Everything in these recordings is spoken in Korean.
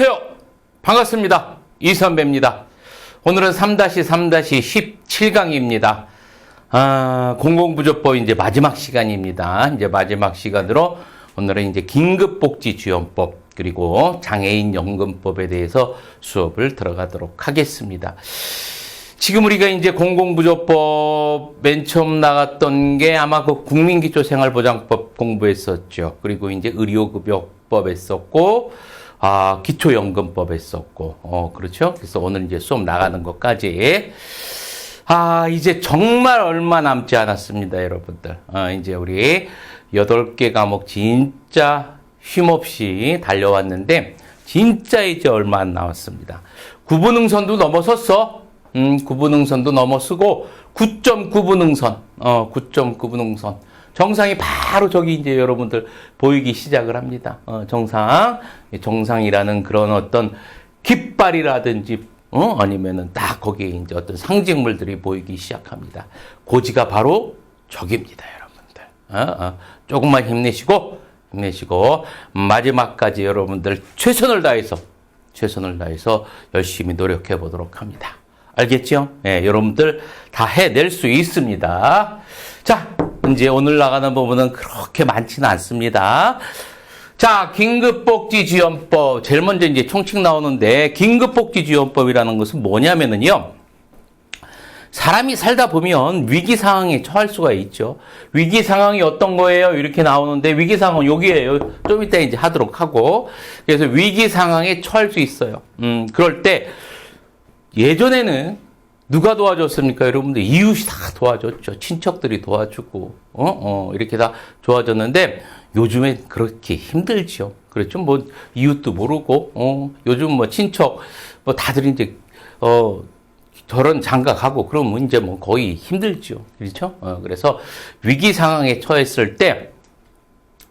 안녕하세요. 반갑습니다. 이선배입니다. 오늘은 3-3-17강입니다. 아, 공공부조법 이제 마지막 시간입니다. 이제 마지막 시간으로 오늘은 이제 긴급복지지원법 그리고 장애인 연금법에 대해서 수업을 들어가도록 하겠습니다. 지금 우리가 이제 공공부조법 맨 처음 나갔던 게 아마 그 국민기초생활보장법 공부했었죠. 그리고 이제 의료급여법 했었고, 아, 기초연금법 했었고, 어, 그렇죠. 그래서 오늘 이제 수업 나가는 것까지. 아, 이제 정말 얼마 남지 않았습니다, 여러분들. 아, 이제 우리 여덟 개 과목 진짜 쉼없이 달려왔는데, 진짜 이제 얼마 안 남았습니다. 구분응선도 넘어섰어. 음, 구분응선도 넘어서고 9.9분응선, 어, 9.9분응선. 정상이 바로 저기 이제 여러분들 보이기 시작을 합니다. 어, 정상, 정상이라는 그런 어떤 깃발이라든지, 어, 아니면은 딱 거기에 이제 어떤 상징물들이 보이기 시작합니다. 고지가 바로 저기입니다, 여러분들. 어, 어, 조금만 힘내시고, 힘내시고, 마지막까지 여러분들 최선을 다해서, 최선을 다해서 열심히 노력해 보도록 합니다. 알겠죠? 예, 여러분들 다 해낼 수 있습니다. 자, 이제 오늘 나가는 부분은 그렇게 많지는 않습니다. 자, 긴급복지지원법. 제일 먼저 이제 총칙 나오는데, 긴급복지지원법이라는 것은 뭐냐면은요, 사람이 살다 보면 위기 상황에 처할 수가 있죠. 위기 상황이 어떤 거예요? 이렇게 나오는데 위기 상황은 여기에요. 좀 이따 이제 하도록 하고. 그래서 위기 상황에 처할 수 있어요. 음, 그럴 때 예전에는 누가 도와줬습니까? 여러분들 이웃이 다 도와줬죠. 친척들이 도와주고 어? 어, 이렇게 다 도와줬는데 요즘에 그렇게 힘들죠. 그렇죠. 뭐 이웃도 모르고 어, 요즘 뭐 친척 뭐 다들 이제 어 저런 장가 가고 그러면 이제 뭐 거의 힘들죠. 그렇죠? 어, 그래서 위기 상황에 처했을 때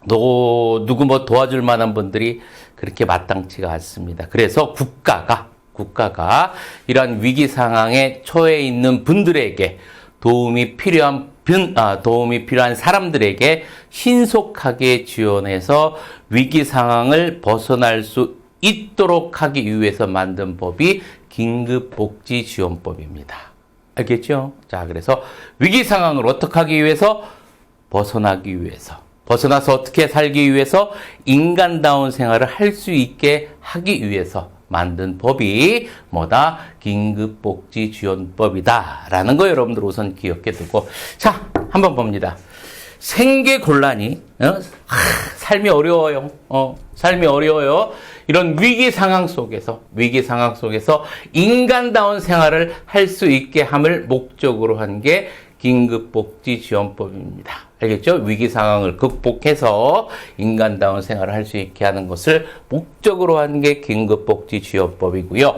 너, 누구 뭐 도와줄 만한 분들이 그렇게 마땅치가 않습니다. 그래서 국가가 국가가 이러한 위기 상황에 처해 있는 분들에게 도움이 필요한 분, 아, 도움이 필요한 사람들에게 신속하게 지원해서 위기 상황을 벗어날 수 있도록 하기 위해서 만든 법이 긴급복지지원법입니다. 알겠죠? 자, 그래서 위기 상황을 어떻게 하기 위해서 벗어나기 위해서 벗어나서 어떻게 살기 위해서 인간다운 생활을 할 수 있게 하기 위해서 만든 법이 뭐다? 긴급복지지원법이다라는 거 여러분들 우선 기억해 두고 자 한번 봅니다. 생계 곤란이 어? 하, 삶이 어려워요. 어, 삶이 어려워요. 이런 위기 상황 속에서 위기 상황 속에서 인간다운 생활을 할 수 있게 함을 목적으로 한게 긴급복지지원법입니다. 알겠죠? 위기 상황을 극복해서 인간다운 생활을 할 수 있게 하는 것을 목적으로 한 게 긴급복지지원법이고요.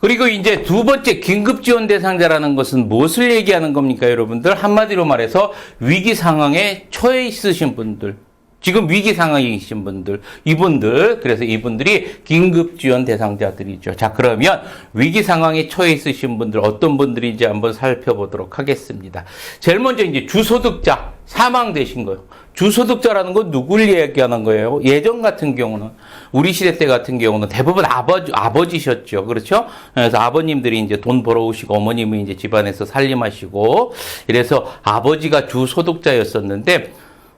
그리고 이제 두 번째 긴급 지원 대상자라는 것은 무엇을 얘기하는 겁니까, 여러분들? 한마디로 말해서 위기 상황에 처해 있으신 분들, 지금 위기 상황이신 분들, 이분들, 그래서 이분들이 긴급 지원 대상자들이죠. 자, 그러면 위기 상황에 처해 있으신 분들, 어떤 분들인지 한번 살펴보도록 하겠습니다. 제일 먼저 이제 주소득자, 사망되신 거예요. 주소득자라는 건 누굴 얘기하는 거예요? 예전 같은 경우는, 우리 시대 때 같은 경우는 대부분 아버지, 아버지셨죠. 그렇죠? 그래서 아버님들이 이제 돈 벌어오시고 어머님은 이제 집안에서 살림하시고, 이래서 아버지가 주소득자였었는데,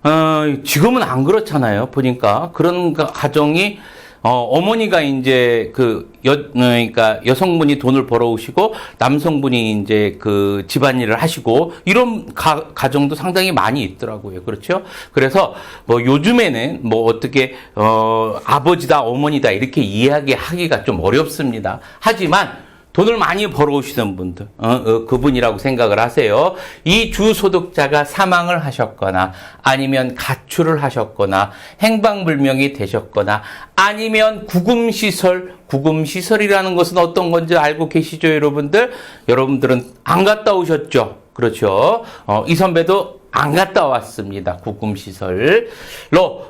어, 지금은 안 그렇잖아요. 보니까 그런 가정이 어, 어머니가 이제 그 여, 그러니까 여성분이 돈을 벌어오시고 남성분이 이제 그 집안일을 하시고 이런 가, 가정도 상당히 많이 있더라고요. 그렇죠? 그래서 뭐 요즘에는 뭐 어떻게 어, 아버지다 어머니다 이렇게 이야기하기가 좀 어렵습니다. 하지만 돈을 많이 벌어오시는 분들, 어, 어, 그분이라고 생각을 하세요. 이 주소득자가 사망을 하셨거나, 아니면 가출을 하셨거나, 행방불명이 되셨거나, 아니면 구금시설, 구금시설이라는 것은 어떤 건지 알고 계시죠, 여러분들? 여러분들은 안 갔다 오셨죠? 그렇죠. 어, 이 선배도 안 갔다 왔습니다. 구금시설로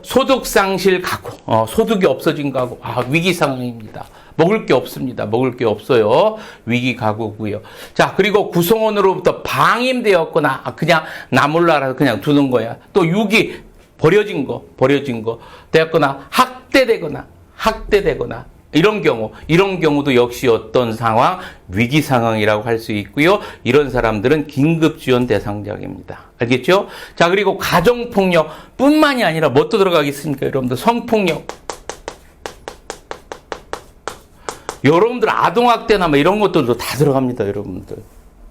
소득상실 가구, 어, 소득이 없어진 가구, 아, 위기 상황입니다. 먹을 게 없습니다. 먹을 게 없어요. 위기 가구고요. 자, 그리고 구성원으로부터 방임되었거나 아, 그냥 나몰라라 그냥 두는 거야. 또 유기 버려진 거, 버려진 거 되었거나 학대되거나 학대되거나 이런 경우, 이런 경우도 역시 어떤 상황, 위기 상황이라고 할 수 있고요. 이런 사람들은 긴급 지원 대상자입니다. 알겠죠? 자, 그리고 가정폭력 뿐만이 아니라 뭐또 들어가겠습니까? 여러분들 성폭력. 여러분들 아동학대나 뭐 이런 것들도 다 들어갑니다, 여러분들.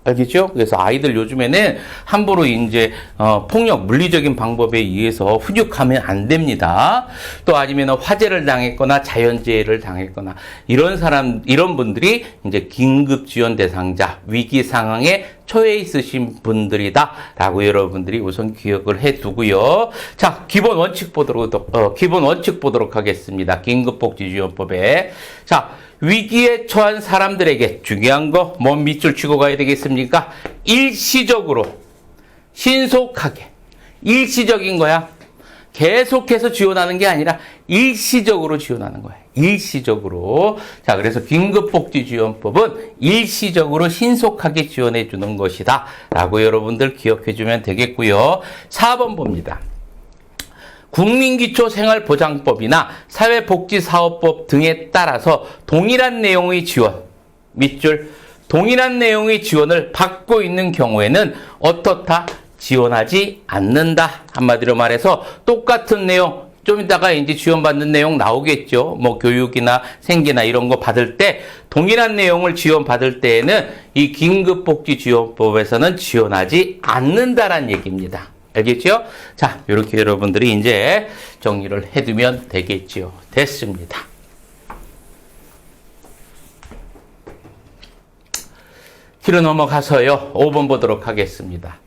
알겠죠? 그래서 아이들 요즘에는 함부로 이제 어, 폭력 물리적인 방법에 의해서 훈육하면 안 됩니다. 또 아니면 화재를 당했거나 자연재해를 당했거나 이런 사람 이런 분들이 이제 긴급 지원 대상자 위기 상황에 처해 있으신 분들이다라고 여러분들이 우선 기억을 해 두고요. 자, 기본 원칙 보도록 어, 기본 원칙 보도록 하겠습니다. 긴급복지지원법에 자. 위기에 처한 사람들에게 중요한 거 뭐 밑줄 치고 가야 되겠습니까? 일시적으로 신속하게 일시적인 거야. 계속해서 지원하는 게 아니라 일시적으로 지원하는 거야. 일시적으로. 자, 그래서 긴급복지 지원법은 일시적으로 신속하게 지원해 주는 것이다. 라고 여러분들 기억해 주면 되겠고요. 4번 봅니다. 국민기초생활보장법이나 사회복지사업법 등에 따라서 동일한 내용의 지원, 밑줄, 동일한 내용의 지원을 받고 있는 경우에는 어떻다? 지원하지 않는다. 한마디로 말해서 똑같은 내용, 좀 이따가 이제 지원받는 내용 나오겠죠. 뭐 교육이나 생계나 이런 거 받을 때 동일한 내용을 지원받을 때에는 이 긴급복지 지원법에서는 지원하지 않는다란 얘기입니다. 알겠죠? 자, 이렇게 여러분들이 이제 정리를 해두면 되겠죠. 됐습니다. 뒤로 넘어가서요. 5번 보도록 하겠습니다.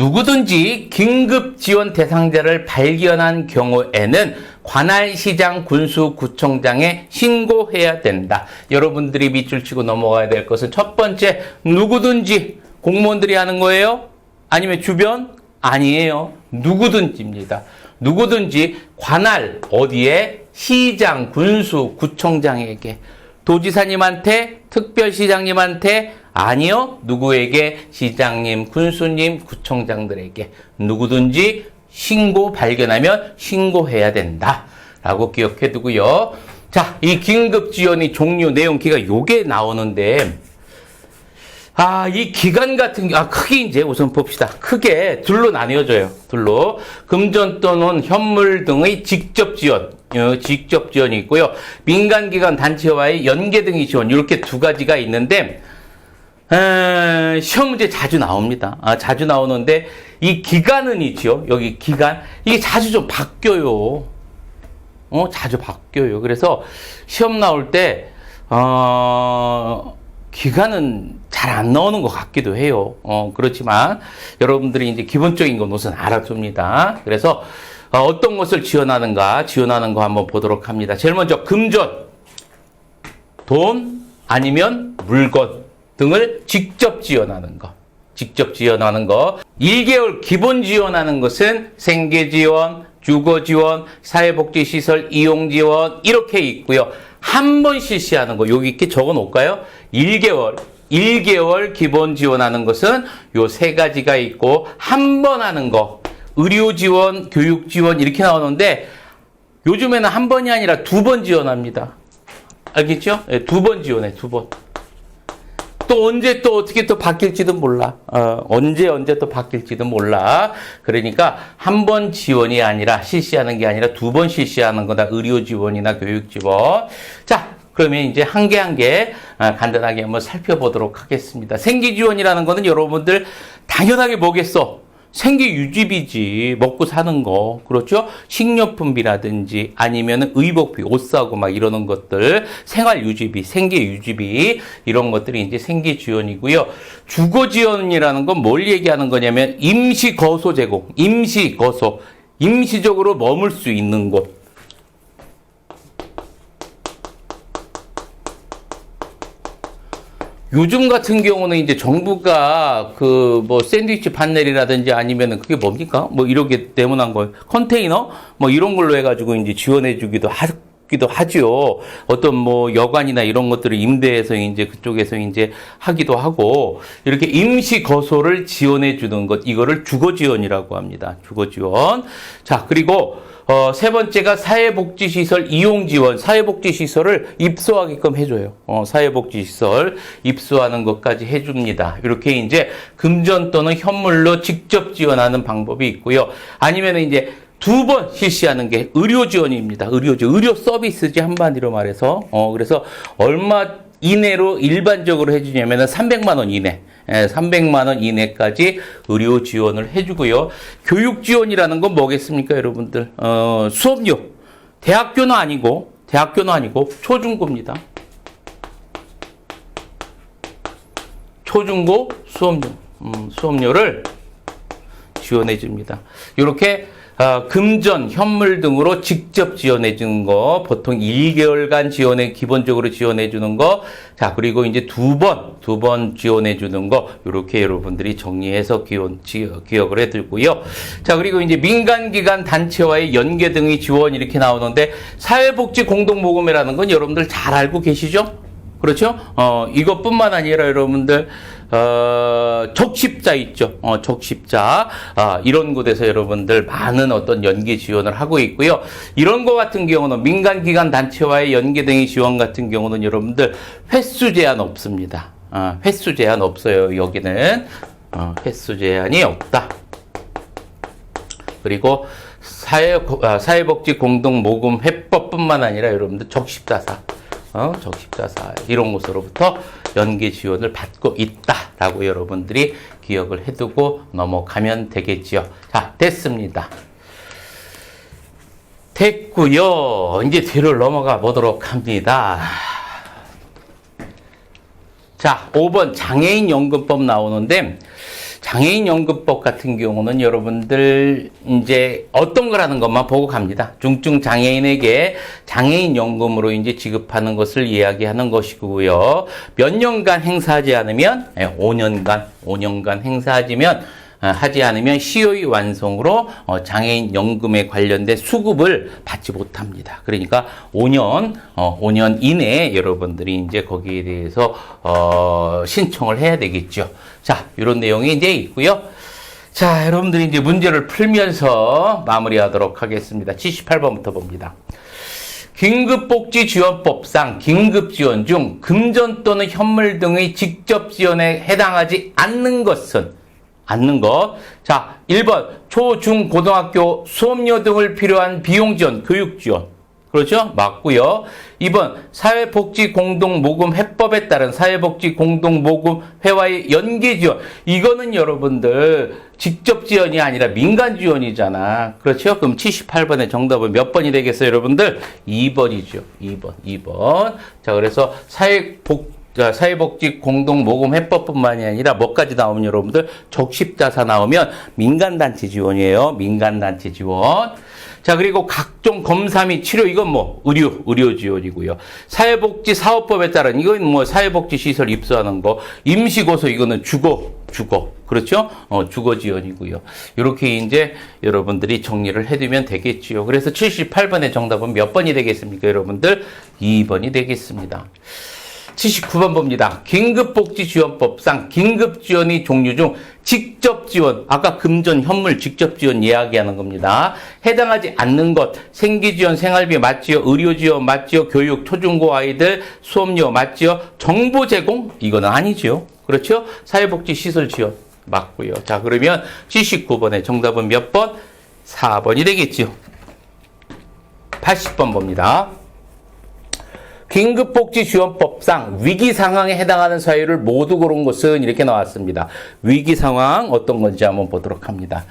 누구든지 긴급 지원 대상자를 발견한 경우에는 관할 시장 군수 구청장에 신고해야 된다. 여러분들이 밑줄 치고 넘어가야 될 것은 첫 번째 누구든지 공무원들이 하는 거예요? 아니면 주변? 아니에요. 누구든지입니다. 누구든지 관할 어디에 시장 군수 구청장에게 도지사님한테 특별시장님한테 아니요. 누구에게 시장님, 군수님, 구청장들에게 누구든지 신고 발견하면 신고해야 된다. 라고 기억해 두고요. 자, 이 긴급 지원이 종류 내용 기가 요게 나오는데 아, 이 기간 같은 게, 아, 크게 이제 우선 봅시다. 크게 둘로 나뉘어져요. 둘로. 금전 또는 현물 등의 직접 지원, 어, 직접 지원이 있고요. 민간기관 단체와의 연계 등의 지원, 이렇게 두 가지가 있는데, 에, 시험 문제 자주 나옵니다. 아, 자주 나오는데, 이 기간은 있죠. 여기 기간. 이게 자주 좀 바뀌어요. 어, 자주 바뀌어요. 그래서 시험 나올 때, 어, 기간은 잘 안 나오는 것 같기도 해요. 어, 그렇지만 여러분들이 이제 기본적인 건 우선 알아둡니다. 그래서 어, 떤 것을 지원하는가, 지원하는 거 한번 보도록 합니다. 제일 먼저 금전, 돈 아니면 물건 등을 직접 지원하는 거. 직접 지원하는 거. 1개월 기본 지원하는 것은 생계 지원, 주거 지원, 사회복지시설 이용 지원 이렇게 있고요. 한 번 실시하는 거 여기 이렇게 적어 놓을까요? 1개월 1개월 기본 지원하는 것은 요 세 가지가 있고 한 번 하는 거 의료 지원, 교육 지원 이렇게 나오는데 요즘에는 한 번이 아니라 두 번 지원합니다. 알겠죠? 네, 두번 지원해, 두 번. 또 언제 또 어떻게 또 바뀔지도 몰라. 어, 언제 언제 또 바뀔지도 몰라. 그러니까 한 번 지원이 아니라 실시하는 게 아니라 두 번 실시하는 거다. 의료 지원이나 교육 지원. 자, 그러면 이제 한 개 한 개 간단하게 한번 살펴보도록 하겠습니다. 생기 지원이라는 거는 여러분들 당연하게 뭐겠어? 생계 유지비지 먹고 사는 거 그렇죠? 식료품비라든지 아니면 의복비 옷 사고 막 이러는 것들 생활 유지비 생계 유지비 이런 것들이 이제 생계 지원이고요. 주거 지원이라는 건 뭘 얘기하는 거냐면 임시 거소 제공 임시 거소. 임시적으로 머물 수 있는 곳 요즘 같은 경우는 이제 정부가 그 뭐 샌드위치 판넬이라든지 아니면은 그게 뭡니까? 뭐 이렇게 대문한 거 컨테이너 뭐 이런 걸로 해가지고 이제 지원해 주기도 하 기도 하죠. 어떤 뭐 여관이나 이런 것들을 임대해서 이제 그쪽에서 이제 하기도 하고 이렇게 임시 거소를 지원해 주는 것 이거를 주거 지원이라고 합니다. 주거 지원. 자 그리고 어, 세 번째가 사회복지시설 이용 지원, 사회복지시설을 입소하게끔 해줘요. 어, 사회복지시설 입소하는 것까지 해줍니다. 이렇게 이제 금전 또는 현물로 직접 지원하는 방법이 있고요. 아니면 이제 두 번 실시하는 게 의료 지원입니다. 의료 지원, 의료 서비스지 한마디로 말해서. 어, 그래서 얼마 이내로 일반적으로 해주냐면은 300만 원 이내. 예, 300만 원 이내까지 의료 지원을 해주고요. 교육 지원이라는 건 뭐겠습니까, 여러분들? 어, 수업료. 대학교는 아니고, 대학교는 아니고, 초중고입니다. 초중고 수업료, 음, 수업료를 지원해 줍니다. 이렇게 어, 금전, 현물 등으로 직접 지원해 주는 거, 보통 1개월간 지원해, 기본적으로 지원해 주는 거, 자, 그리고 이제 두 번, 두 번 지원해 주는 거, 이렇게 여러분들이 정리해서 기원, 지, 기억을 해 두고요. 자, 그리고 이제 민간기관 단체와의 연계 등의 지원 이렇게 나오는데, 사회복지 공동모금이라는 건 여러분들 잘 알고 계시죠? 그렇죠? 어, 이것뿐만 아니라 여러분들, 어, 적십자 있죠. 어, 적십자. 아, 이런 곳에서 여러분들 많은 어떤 연계 지원을 하고 있고요. 이런 거 같은 경우는 민간기관 단체와의 연계 등의 지원 같은 경우는 여러분들 횟수 제한 없습니다. 아, 횟수 제한 없어요. 여기는. 어, 횟수 제한이 없다. 그리고 사회, 아, 사회복지 공동모금 회법뿐만 아니라 여러분들 적십자사. 어, 적십자사 이런 곳으로부터 연계 지원을 받고 있다라고 여러분들이 기억을 해두고 넘어가면 되겠지요. 자, 됐습니다. 됐고요. 이제 뒤를 넘어가 보도록 합니다. 자, 5번 장애인 연금법 나오는데 장애인 연금법 같은 경우는 여러분들 이제 어떤 거라는 것만 보고 갑니다. 중증 장애인에게 장애인 연금으로 이제 지급하는 것을 이야기하는 것이고요. 몇 년간 행사하지 않으면 5년간 5년간 행사하지면 어, 하지 않으면 시효의 완성으로 어, 장애인 연금에 관련된 수급을 받지 못합니다. 그러니까 5년, 어, 5년 이내에 여러분들이 이제 거기에 대해서 어, 신청을 해야 되겠죠. 자, 이런 내용이 이제 있고요. 자, 여러분들이 이제 문제를 풀면서 마무리하도록 하겠습니다. 78번부터 봅니다. 긴급복지지원법상 긴급지원 중 금전 또는 현물 등의 직접 지원에 해당하지 않는 것은 않는 것. 자, 1번 초, 중, 고등학교 수업료 등을 필요한 비용 지원, 교육 지원. 그렇죠? 맞고요. 2번 사회복지 공동 모금 해법에 따른 사회복지 공동 모금 회와의 연계 지원. 이거는 여러분들 직접 지원이 아니라 민간 지원이잖아. 그렇죠? 그럼 78번의 정답은 몇 번이 되겠어요, 여러분들? 2번이죠. 2번. 2번. 자, 그래서 사회복 자, 사회복지 공동 모금 해법뿐만이 아니라 뭐까지 나오면 여러분들 적십자사 나오면 민간단체 지원이에요. 민간단체 지원. 자, 그리고 각종 검사 및 치료, 이건 뭐, 의료, 의료 지원이고요. 사회복지 사업법에 따른, 이건 뭐, 사회복지 시설 입소하는 거. 임시고소, 이거는 주거, 주거. 그렇죠? 어, 주거 지원이고요. 이렇게 이제 여러분들이 정리를 해두면 되겠지요. 그래서 78번의 정답은 몇 번이 되겠습니까, 여러분들? 2번이 되겠습니다. 79번 봅니다. 긴급복지지원법상 긴급지원의 종류 중 직접 지원, 아까 금전, 현물 직접 지원 이야기하는 겁니다. 해당하지 않는 것, 생계지원, 생활비 맞지요? 의료지원 맞지요? 교육, 초중고 아이들 수업료 맞지요? 정보 제공? 이거는 아니죠. 그렇죠? 사회복지시설 지원 맞고요. 자, 그러면 79번의 정답은 몇 번? 4번이 되겠죠. 80번 봅니다. 긴급복지지원법상 위기 상황에 해당하는 사유를 모두 고른 것은 이렇게 나왔습니다. 위기 상황 어떤 건지 한번 보도록 합니다.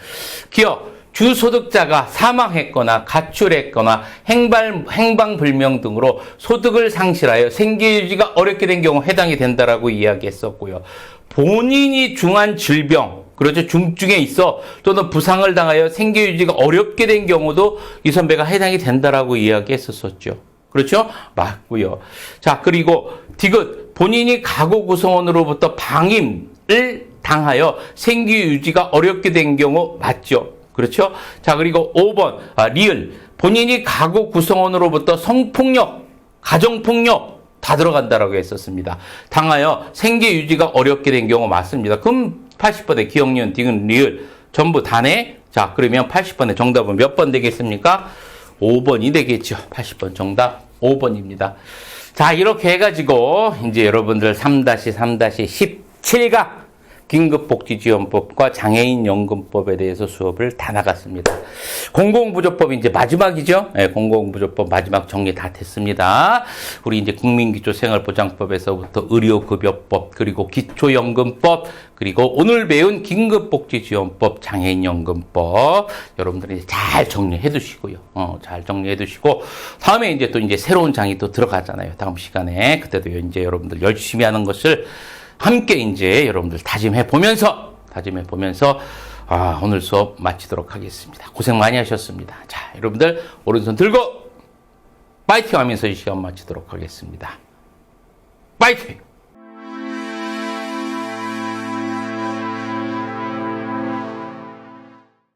기업 주소득자가 사망했거나 가출했거나 행발, 행방불명 등으로 소득을 상실하여 생계유지가 어렵게 된 경우 해당이 된다라고 이야기했었고요. 본인이 중한 질병, 그렇죠. 중증에 있어 또는 부상을 당하여 생계유지가 어렵게 된 경우도 이 선배가 해당이 된다라고 이야기했었었죠. 그렇죠? 맞고요. 자, 그리고 디귿 본인이 가구 구성원으로부터 방임을 당하여 생기 유지가 어렵게 된 경우 맞죠? 그렇죠? 자, 그리고 5번 아, 리을 본인이 가구 구성원으로부터 성폭력, 가정폭력 다 들어간다라고 했었습니다. 당하여 생계 유지가 어렵게 된 경우 맞습니다. 그럼 80번의 기억니은 디귿 리을 전부 단에 자, 그러면 80번의 정답은 몇 번 되겠습니까? 5번이 되겠죠. 80번 정답 5번입니다. 자, 이렇게 해가지고, 이제 여러분들 3-3-17가 긴급복지지원법과 장애인연금법에 대해서 수업을 다 나갔습니다. 공공부조법이 이제 마지막이죠. 네, 공공부조법 마지막 정리 다 됐습니다. 우리 이제 국민기초생활보장법에서부터 의료급여법, 그리고 기초연금법, 그리고 오늘 배운 긴급복지지원법, 장애인연금법, 여러분들이 잘 정리해 두시고요. 어, 잘 정리해 두시고, 다음에 이제 또 이제 새로운 장이 또 들어가잖아요. 다음 시간에. 그때도 이제 여러분들 열심히 하는 것을 함께 이제 여러분들 다짐해 보면서 다짐해 보면서 아, 오늘 수업 마치도록 하겠습니다. 고생 많이 하셨습니다. 자, 여러분들 오른손 들고 파이팅 하면서 이 시간 마치도록 하겠습니다. 파이팅!